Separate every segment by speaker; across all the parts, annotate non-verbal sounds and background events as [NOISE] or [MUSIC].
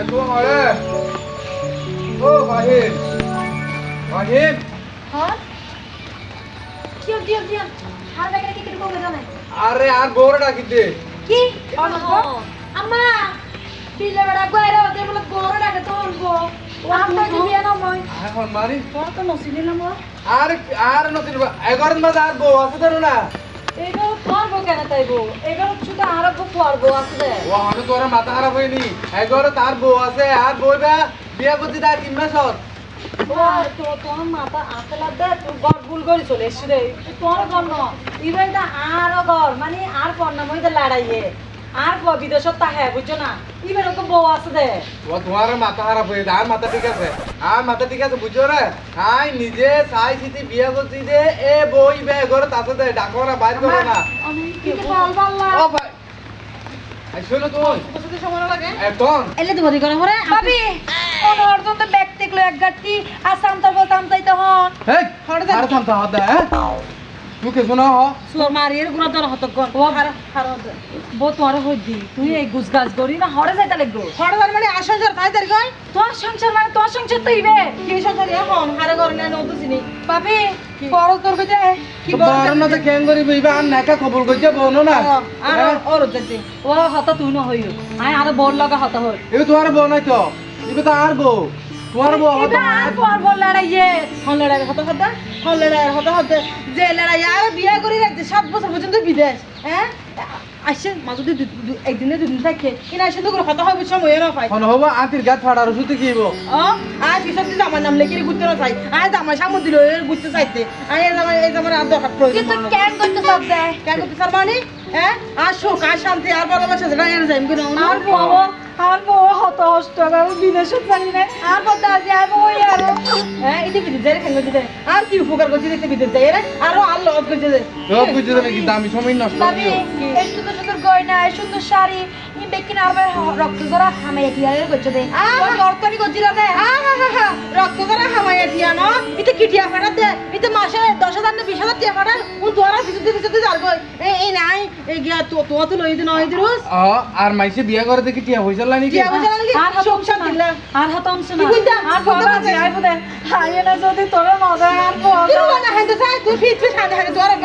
Speaker 1: একটু হরে ও ফাহিম। ফাহিম?
Speaker 2: হ্যাঁ? দিও দিও দিও আর দেখে কি কিছু করবে জানে
Speaker 1: আরে আর গৌরে ডাকি দে
Speaker 2: কি আম্মা! বিলে বড় গয়রা ওদের বলে গরু ডাকে তো আমরা না মই।
Speaker 1: এখন মারি।
Speaker 2: তো নসি দিলাম
Speaker 1: আর আর নতুন এগারো মাস আর বউ আছে জানো না?
Speaker 2: এগুলো পারব কেন তাইবো এগুলো শুধু আরও পারব আসলে
Speaker 1: ও আমি তোর মাথা খারাপ হয়নি। এগারো তার বউ আছে আর বউটা বিয়া করতে তার তিন মাস হল
Speaker 2: ও তো তোর মাথা আসলে দে তুই গড় ভুল করে চলে এসে রে। তোর গর ন ইবেটা আর গর মানে আর পর না হইতে লড়াইয়ে। আর প বিদেশত তাহে বুঝছ না? ইবের তো বউ আছে দে।
Speaker 1: ও তোমার মাথা খারাপ হয়ে আর মাথা ঠিক আছে আর মাথা ঠিক আছে বুঝছ রে আই নিজে চাই চিতি বিয়া করছি যে এ বই বে এগারো তাতে দে ডাকো না বাইর করো না।
Speaker 2: কি বল
Speaker 1: ও ভাই এই শোনো তুই এখন
Speaker 2: এলে তো বদি করে মরে ভাবি কোন অর্জন তো ব্যাগ দেখল এক গাটি আসাম তো বলতাম তাই তো হন।
Speaker 1: হেই আর থামতা হদা হ্যাঁ? কে শোনা হ।
Speaker 2: সুর মারিয়ের গুণা তোর হত গন ও হার হার বো তোর হই দি। তুই এই গুছ গাছ করি না হরে যাইতা
Speaker 3: মানে আসংসার তাই তারি
Speaker 2: তোর সংসার মানে তোর সংসার তো ইবে।
Speaker 3: কি সংসার? এখন হারে ঘরে না নতো চিনি।
Speaker 2: ভাবি
Speaker 3: বড় তোর কইতে কি
Speaker 1: তো বড়? না তো কেন করিব? ইবা আর নাকা কবুল কইছে বনো না
Speaker 3: আর? ওর যেতে
Speaker 2: ও হত তুই ন হইও। আই আর বড় লগা হত হই।
Speaker 1: এবে তোমার বউ নাই তো। এবে তো আর বউ। বউ হতো
Speaker 2: ইবে আর পর লড়াইয়ে?
Speaker 3: হন লড়াই হতে হতে হন লড়াই হতে হতে। যে লড়াই আর বিয়ে করে রাখছে সাত বছর পর্যন্ত বিদেশ হ্যাঁ? আসছে মাঝে দুই দুই- একদিনে দুদিন থাকে কিনা আসে তো করে হবে সময় না পাই
Speaker 1: কোন হব আতির গাছ ফাড়ার ওষুধ কি হইব
Speaker 3: আজ কি সত্যি জামার নাম লেখে ঘুরতে না চাই? আজ জামাই সামনে দিল এর ঘুরতে চাইতে। আজ এই জামাই এই জামার আর দরকার প্রয়োজন হয়
Speaker 2: কেন করতে সব দেয়
Speaker 3: কেন করতে স্যার মানে? হ্যাঁ? আর সুখ আর শান্তি আর ভালোবাসা যেটা এর
Speaker 2: আর আর হত আর বিদেশে পারি না। আর বউ আছে আর ওই আর।
Speaker 3: হ্যাঁ এটা বিদেশ যাই খাঙ্গ দিতে আর কি উপকার করছি দেখতে বিদেশ যাই রে। আর আর লস করছে
Speaker 1: সব কিছু কি দামি সময় নষ্ট করিও
Speaker 2: সুন্দর সুন্দর গয়না সুন্দর শাড়ি।
Speaker 3: এটা মাসে দশ হাজার না বিশ হাজার টিয়া ফাটার উন তোরা যার গই এই নাই এই গিয়া তো তো তো লই দিন
Speaker 1: আর মাইসে বিয়া করে দেখি টিয়া
Speaker 2: আর হাত অংশ
Speaker 3: দিলা।
Speaker 2: আর হাত অংশ না? আর বলে হাইয়ে না যদি তোর মজা আর
Speaker 3: তুই
Speaker 2: বউ
Speaker 3: না হাইতে চাই। তুই ফিট ফিট হাতে হাতে তোরা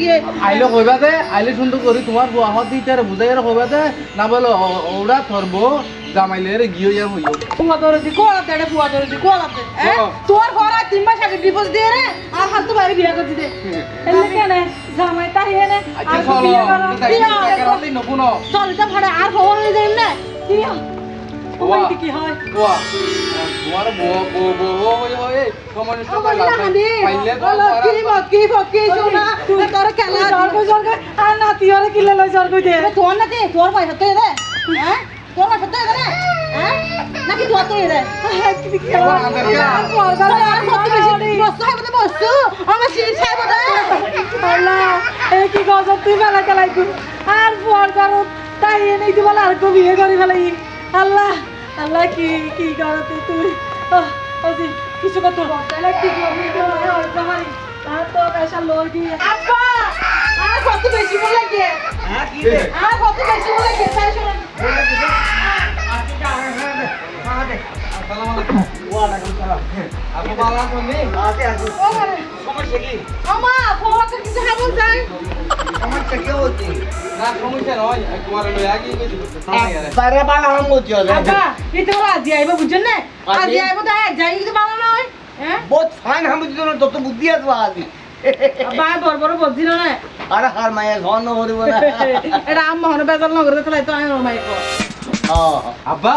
Speaker 3: গিয়ে।
Speaker 1: আইলে কইবা দে আইলে সুন্দর করি তোমার বউ আহত দিতে বুঝাই আর কইবা দে। না বলো ওরা ধরবো জামাইলের গিয়ে যার হইও।
Speaker 3: পুয়া তোর দি কোলা তেড়ে পুয়া তোর দি কোলা তে
Speaker 1: ও।
Speaker 3: তোর ঘর আর তিন মাস আগে ডিভোর্স দিয়ে রে আর হাত তো বাইরে বিয়া করতে দে।
Speaker 2: এলে কেন জামাই তাই এনে
Speaker 1: আচ্ছা
Speaker 2: আর বিয়ে করো
Speaker 3: চল তো ভাড়া আর খবর হয়ে যাই না।
Speaker 2: কি হয়?
Speaker 1: তোমার পাইলে
Speaker 3: বলো কি তোর খেলা
Speaker 2: জর্গ জর্গ আর নাতি ওরে কিলে লই জর্গ দে
Speaker 3: তোর না দে তোর পয়সা তো দে হ্যাঁ? তোর দে হ্যাঁ? নাকি তোর তো দে
Speaker 2: কি কি
Speaker 1: এবার আমাদের
Speaker 2: আর
Speaker 3: কত বেশি বস্তু হবে তো বস্তু? আমার সিল খাইব দে।
Speaker 2: আল্লাহ এই কি গজব তুই বেলা আর তাই এনে তুই বলে আর কো বিয়ে করি ফেলাই। আল্লাহ কি কি গাড়াতে তুই? আজি কিছু কত তাহলে কি আমি জামাই আর তো পয়সা লোর দিয়ে
Speaker 3: আপা আর কত বেশি বলে কে? আর কত বেশি বলে কে? তাই শুনুন
Speaker 1: আপু বালা শুনি।
Speaker 3: ও আমা ফোন কিছু খাব যাই
Speaker 1: না সমস্যা নয় তোমার লই আগে কই দিব
Speaker 3: আব্বা এটা বলা আজি আইব বুঝছেন না আজি আইব তো এক যাই কিছু ভালো নয় হ্যাঁ
Speaker 4: তত বুদ্ধি আছে আজি
Speaker 3: আব্বা বড় বড় বলছিল না
Speaker 4: আরে হার মায়া ঘন ভরিব না
Speaker 3: এটা আম মহনে বেজাল নগরে তো তো আমি মাইক
Speaker 1: আব্বা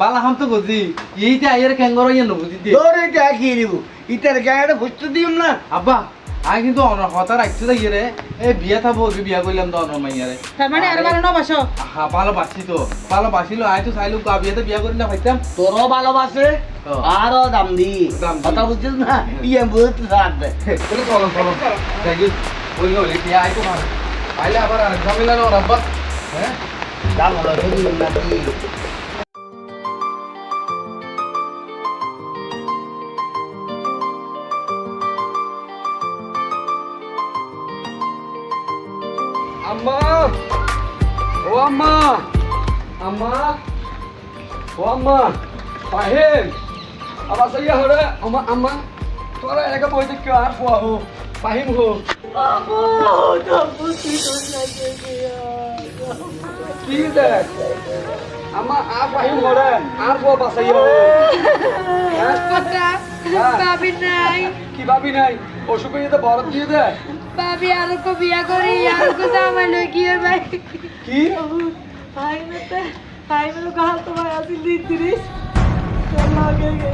Speaker 1: বালা হাম তো বুঝি। এইটা আইয়ের ক্যাঙ্গর ইয়ে নবুঝি দে।
Speaker 4: তোর এটা কি দিব ইটার গায়ে বুঝতে দিম না।
Speaker 1: আব্বা আমি কিন্তু অনর কথা রাখছি ইয়ে রে এ বিয়া থাকব ওকে বিয়া করলাম তো অনর মাইয়ারে
Speaker 3: তার মানে আর বারো নবাসো?
Speaker 1: হ্যাঁ ভালোবাসি তো। ভালোবাসিল আয় তো চাইলু কা বিয়েতে বিয়া করি না ভাইতাম
Speaker 4: তোরও ভালোবাসে
Speaker 1: ও।
Speaker 4: আরও দাম দি কথা বুঝছিস না? ইয়ে বুঝতে থাকবে
Speaker 1: চলো চলো চলো। থ্যাংক ইউ বলি বলি বিয়া আই তো ভালো আইলে আবার আর ঝামেলা না আব্বা। হ্যাঁ?
Speaker 4: দাম হলো
Speaker 1: আম্মা ও আম্মা আম্মা
Speaker 5: আবার সাইয়া হরে আম্মা তোরা একা বই দেখে আর ফুয়া হো ফাহিম হো
Speaker 2: কি
Speaker 5: কি দেখ আম্মা আ ফাহিম হরে আর ফুয়া বাসাইয়া হো।
Speaker 3: ভাবি নাই
Speaker 5: কি ভাবি নাই অসুখ হয়ে তো বরফ দিয়ে দে
Speaker 3: ভাবি আরও বিয়া করি আর কো জামাই লই গিয়ে ভাই
Speaker 5: কি
Speaker 2: ভাই মেতে ভাই মেলো গাল তো ভাই আসি দিন তিরিশ লাগে গে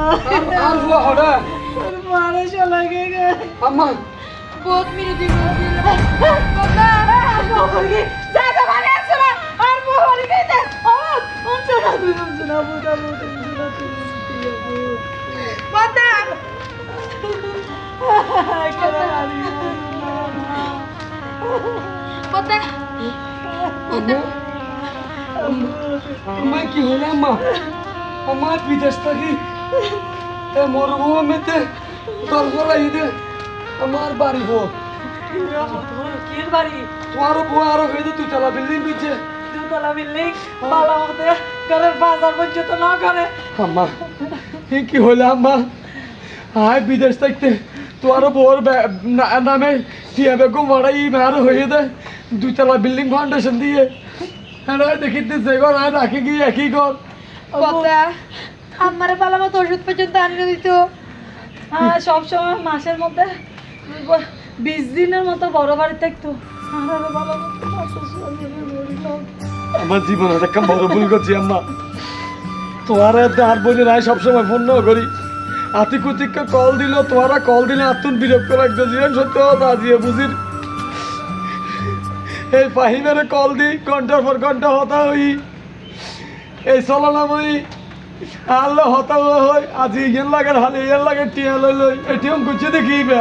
Speaker 5: আর আর ফুয়া হরে।
Speaker 2: মারে চলে গে।
Speaker 5: আম্মা।
Speaker 3: বহুত মিনতি করছিল কথা
Speaker 2: মোহরি যা যা মানে আসো না আর মোহরি কে দে ও উনছো না তুই উনছো না বুদা বুদা বুদা তুই
Speaker 3: কথা
Speaker 2: কেন মারি
Speaker 3: কথা
Speaker 5: আম্মা আম্মা কি হলো আম্মা আম্মা বিদেশ থাকি এ মরুভূমিতে দরকার দে আমার বাড়ি হোক
Speaker 2: কির বাড়ি
Speaker 5: তোমারও বউ আরও হয়ে তুই তলা বিল্ডিং দিচ্ছে
Speaker 2: দুতলা বিল্ডিং বালা মতে ঘরের বাজার পর্যন্ত না করে
Speaker 5: আম্মা এ কি হলো আম্মা আয় বিদেশ থাকতে তোমারও বউর বে- না- নামে টিয়া বেগম মারাই আরও হয়ে দে দুইতলা বিল্ডিং ফাউন্ডেশন দিয়ে হ্যাঁ আর রাখি একই
Speaker 3: কথা আমারে পালা মতো ওষুধ পর্যন্ত আনিয়ে দিত
Speaker 2: হ্যাঁ সবসময় মাসের মধ্যে বিশ দিনের মতো বড় বাড়ি থাকতো।
Speaker 5: আমার জীবনে একটা বড় ভুল করছি আম্মা। তোমার আর বোনের আয় সবসময় ফোন না করি। আতি কুতিককে কল দিল তোমারা কল দিলে আতুন বিরক্ত রাখতে জীবন সত্য কথা আজিয়ে বুঝির। এই ফাহিমের কল দি ঘণ্টার পর ঘণ্টা হতা হই। এই চলনাময়ী আল্লাহ হতা হই আজি ইয়েন লাগে হালে ইয়েন লাগে টিয়া লই লই এটিএম গুছি দেখি বে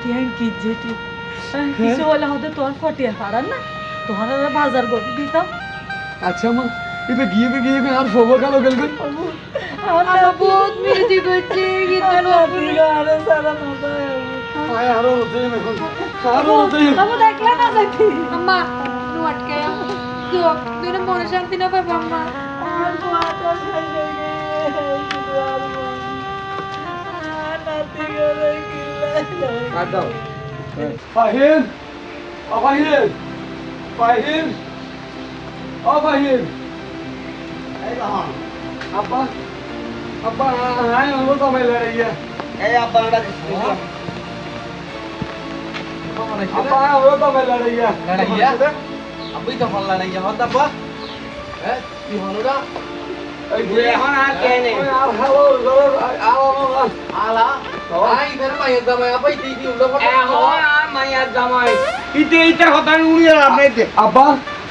Speaker 2: টিয়ান কি যেটি কিছু হলে হতে তোর ফটিয়ে হারান না? তোর আর বাজার করে দিতাম।
Speaker 5: আচ্ছা মা ইবে গিয়ে বে গিয়ে আর ফোবো কালো গেল গই
Speaker 3: আমার বহুত মিনতি করছে কিন্তু
Speaker 2: আরে সারা
Speaker 5: আয় আরও হতে এখন। আরও হতে
Speaker 2: তবু দেখলে না দেখি
Speaker 3: আম্মা নু আটকে তো তুই মনে শান্তি না পাবো আম্মা।
Speaker 2: আর শুধু আর করে গেলে
Speaker 5: ফাহিম ও ফাহিম ফাহিম ও ফাহিম।
Speaker 4: এই রহন
Speaker 5: আব্বা আব্বা আয় হলো তো মেলে রে
Speaker 4: এই
Speaker 5: আব্বা আয়
Speaker 1: আবুই তো ভালো লড়াইয়া হত আব্বা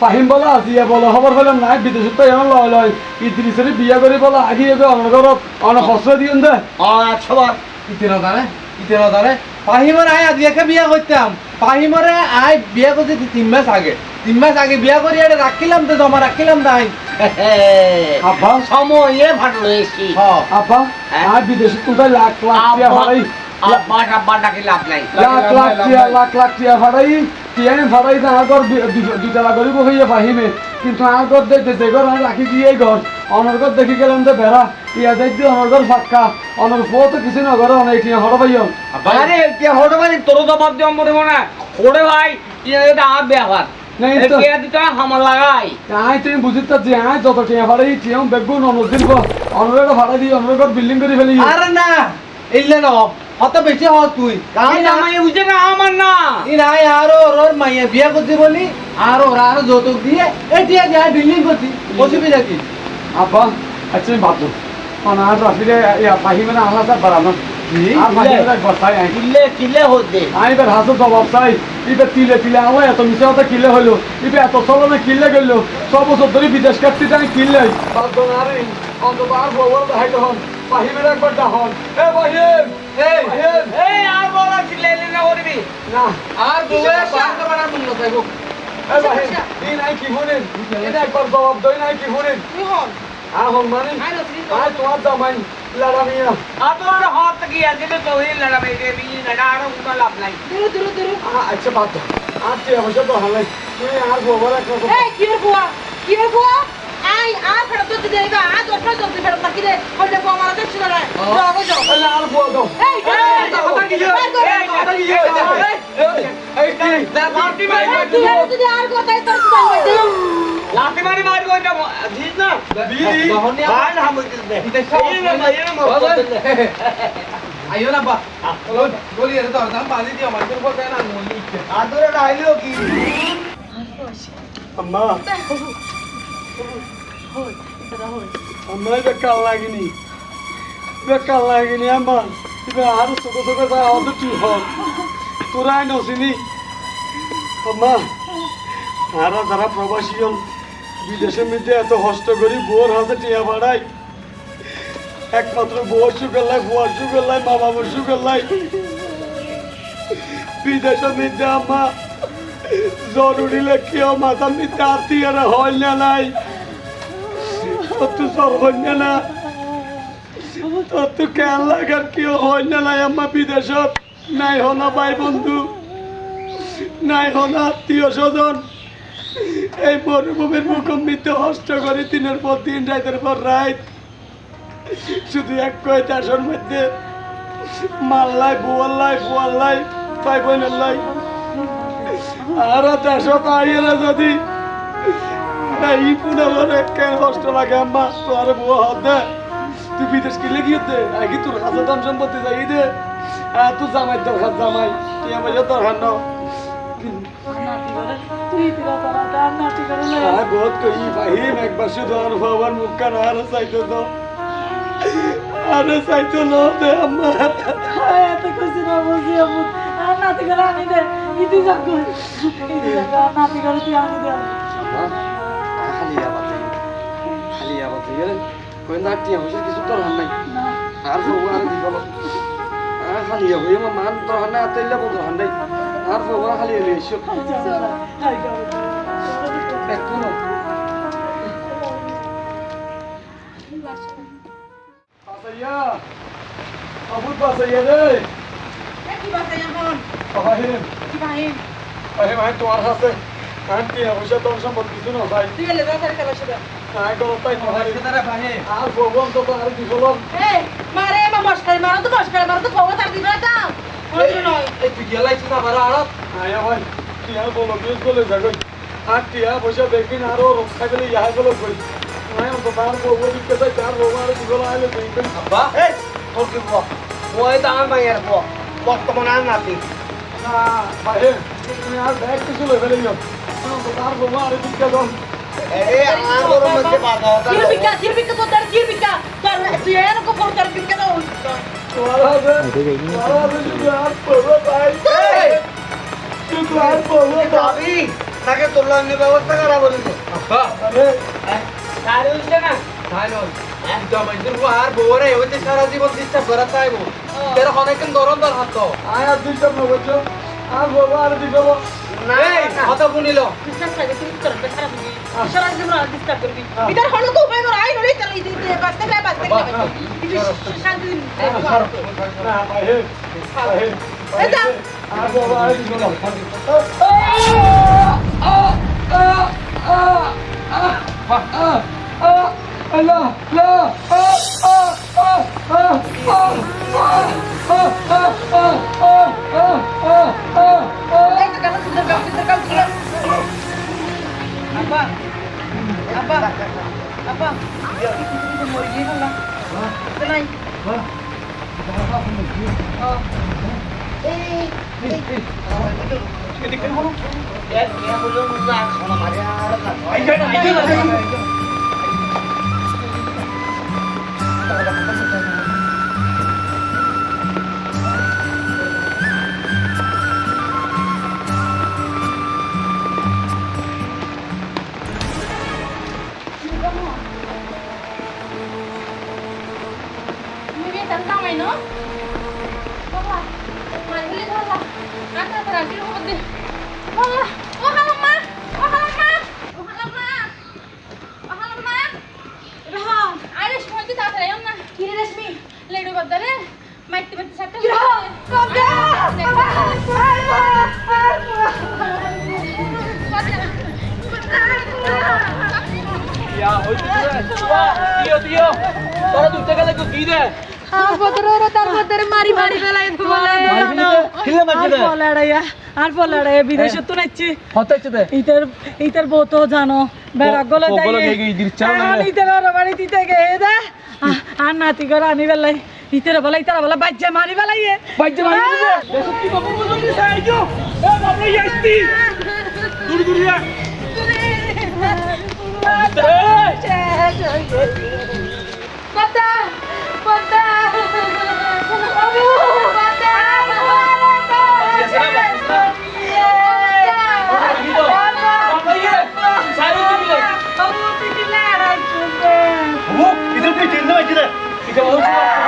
Speaker 5: ফাহিম বলা আসিয়া বলো খবর পেলাম নাই বিদেশত তো এমন লয় লয় ইদ্রিসের বিয়া করে বলা আগে এবে অনগরত অন ফসল দিন দে
Speaker 4: বার
Speaker 1: ইতেন দারে ইতেন দারে পাহিমর আয় আজ একে বিয়া করতাম পাহিমরে আয় বিয়া করতে তিন মাস আগে। তিন মাস আগে বিয়া করি এটা রাখিলাম তো জমা রাখিলাম তাই [LAUGHS]
Speaker 5: আব্বা।
Speaker 4: সময়ে ফাটলো এসি
Speaker 1: হ্যাঁ
Speaker 5: আব্বা? আর বিদেশে তুই লাখ লাখ টিয়া ভাড়াই।
Speaker 4: আব্বা টাব্বা ডাকি লাভ নাই।
Speaker 5: লাখ লাখ টিয়া লাখ লাখ টিয়া ভাড়াই। টিয়া ভাড়াই না আগর দুতলা গরিব হইয়া পাহিমে। কিন্তু আগর দেখতে যে ঘর রাখি দিয়ে ঘর অনর্গর দেখি গেলাম যে বেড়া ইয়া দেখতে অনর্গর ফাঁকা। অনর ফো তো কিছু না ঘরে অনেক টিয়া হড় পাইও
Speaker 4: আরে কে হতে পারি তোর জবাব দিয়ে মরে মনে ওরে ভাই তুই এটা আমার ব্যবহার
Speaker 5: নাই তো।
Speaker 4: কে দিতে হামার লাগাই।
Speaker 5: আয় তুমি বুঝিত যে আয় যত টিয়া ভাড়াই টিয়া বেগুন অনর দিন অনরের ভাড়া দিয়ে অনর্গর বিল্ডিং করে ফেলি।
Speaker 1: আরে না ইল্লে ন হত বেশি হ তুই।
Speaker 4: আমার না।
Speaker 1: ই নাই আরও ওর মাইয়া বিয়া করতে বলি আর ওরা আরও যৌতুক দিয়ে এটিয়া যা বিল্ডিং করছি অসুবিধা কি?
Speaker 5: আব্বা আচ্ছা আমি ভাবছ অনার রাফিলে পাহিমে না আলাদা বাড়ানো। আর পাহিমে বসাই আই।
Speaker 4: কিল্লে কিল্লে হতে?
Speaker 5: হাসো জবাব চাই। ইবে তিলে তিলে আমার এত মিশে কথা কিলে হইল ইবে এত চলনে কিনলে গেল। সব বছর ধরে বিদেশ কাটতে আমি কিনলে অন্তত আর বউর দেখাইতে হন। পাহিমের একবার ডাহন এ পাহিম
Speaker 1: এই
Speaker 4: এই আর বড় কিল্লে না করবি?
Speaker 5: না।
Speaker 1: আর বউয়ে শান্ত বানার মন না
Speaker 5: শুনেন।
Speaker 3: তুই হন
Speaker 5: আর হন মানে?
Speaker 3: আই
Speaker 5: আর তোমার জামাই লাড়ামিয়া
Speaker 4: আপনার হাত কি আছে তো তুই লড়াবে রে বি লড়া আর লাভ নাই।
Speaker 3: দূর দূর দূর
Speaker 5: আচ্ছা বাদ আর তুই অবশ্য তো হালাই তুই আর বউর একটা
Speaker 3: এই কি বুয়া? কি বুয়া? আই আর ফেরত দিতে দেবা আ দশ মাস জলদি ফেরত থাকি রে হইলে বুয়া মারা দেখছি না রে যাও যাও।
Speaker 5: আর বল দাও
Speaker 3: এই
Speaker 5: কথা কি
Speaker 3: বের কর, বের কর।
Speaker 5: কথা কি এই কি লাঠি মারি
Speaker 3: আর যদি আর কথাই তোর চাল হইতে
Speaker 4: লাঠি মারি মারি কইটা দিস না।
Speaker 5: দিদি
Speaker 4: এই না ভাই না
Speaker 1: আইও না বা বলি এর দর দাম বাজি দিও আমার উপর কেন
Speaker 4: আদরে ডাইলো কি?
Speaker 5: আম্মা। আমার বেকার লাগেনি। বেকার লাগেনি আমার এবার ছোট ছোট যা আমাদের তুই হল তোরাই নসিনি। আম্মা আর যারা প্রবাসী হল বিদেশের মধ্যে এত কষ্ট করি বোর হাতে টিয়া বাড়াই একমাত্র বউর সুখের লাই বুয়ার সুখের লাই মা বাবার সুখের লাই বিদেশের মধ্যে আম্মা জরুরি কেউ মাথা মিথ্যা আত্মীয়রা হয় না নাই। তোর তো হয় না না। তোর তো কেন লাগার কেউ হয় না নাই আমার বিদেশত। নাই হনা ভাই বন্ধু। নাই হনা আত্মীয় স্বজন। এই মরুভূমির মুখম্বিতে হস্ত করে দিনের পর দিন, রাতের পর রাত। শুধু এক কয় দেশের মধ্যে মাল্লাই বুয়াল্লাই বুয়াল্লাই ভাই বোনের লাই। আর দেশত আইয়েরা যদি। এই পুনে বলে, কেন কষ্ট লাগে আম্মা? তো আরে বুয়া হত তুই বিদেশ কি লেগিয়ে দে। আগে তোর হাজার দাম সম্পত্তি যাই দে। তুই জামাই দরকার জামাই। তুই আমার দরকার নাও বহুত কই ফাহিম একবার শুধু আর বাবার মুখ কান আর চাইতো তো আরে চাইতো না দে আম্মা
Speaker 2: এত খুশি না বুঝি আমু আর নাতি করে আনি দে ইতি যাক ইতি যাক আর নাতি করে তুই আনি দে
Speaker 5: খালি আবার খালি আবার গেলে কই না টিয়া হইছে কিছু হই মান তোর হান বউ তোর নাই আর বউ আর খালি হইলে এসো
Speaker 2: হাই গাবে
Speaker 5: একটু না পাসাইয়া আবুত পাসাইয়া রে
Speaker 3: কি বাসা এখন
Speaker 5: ফাহিম
Speaker 3: কি ভাইন
Speaker 5: ফাহিম আই তোমার কাছে আন্টি অবশ্য তোর সম্পদ কিছু না ভাই
Speaker 3: তুই এলে যা তার খেলা শুধু
Speaker 5: আই করো তাই তোমার
Speaker 1: তারা ভাই
Speaker 5: আর বউ তো তো আর দি বলো
Speaker 3: এই মারে মা মস্কারি মারো তো মস্কারি মারো তো পাওয়া তার দিবে না হইল নয়
Speaker 1: এই তুই গেলাইছিস আবার আড়ত
Speaker 5: আয়া ভাই টিয়া বলো বিউজ বলে যাগই আর রক্ষা গেলে ইহা গেলো কই নাই তো তার বউ দিকে তাই তার বউ আর দি বলো আইলে দেখবেন
Speaker 1: আব্বা
Speaker 4: এই তোর কি বল মই তো আমার মাইয়ার বল বর্তমান আর নাতি
Speaker 5: না ভাই তুমি আর ব্যাগ কিছু লই ফেলে তার বউ আর দিকে
Speaker 3: তুই
Speaker 5: আর বউ আর বউ আরে
Speaker 4: তাই
Speaker 1: তাই আর বউরে হইতে সারা জীবন ডিস্টার্ব করা চাইব তের অনেকক্ষণ গরম দর হাত
Speaker 5: দিতে নবছো আর বউ আর দি বলো
Speaker 4: না
Speaker 1: এই কথা শুনিল
Speaker 3: বিশ্বাস লাগে তুই তোর বেচারা দিবি সারা জীবন আর ডিস্টার্ব করবি ইদার হলো তো উপায় কর আই নলি তোর ইদি বাস্তে গলা বাস্তে গলা ইদি শান্তি দিন
Speaker 5: না ভাই ভাই
Speaker 3: এই যা।
Speaker 5: আর বউ আর দি বলো
Speaker 3: এই Ya, hoy te Tío,
Speaker 4: tío, para tu teca de coquina. আরে
Speaker 2: পলাড়াইয়া বিদেশে তো নাইছি ইতার ইতার বউ তো জানো বেড়া গলে
Speaker 6: ও- ওগুলো গিয়ে গিয়ে দিচ্ছাও না।
Speaker 2: ইতার বাড়ি দিতে গিয়ে দে। আর নাতি করে আনি বেলাই ইতার বেলা ইতার বেলা বাচ্চা মারি বেলাই
Speaker 6: বাইজে মারি দিছে এটা কি চিন্তা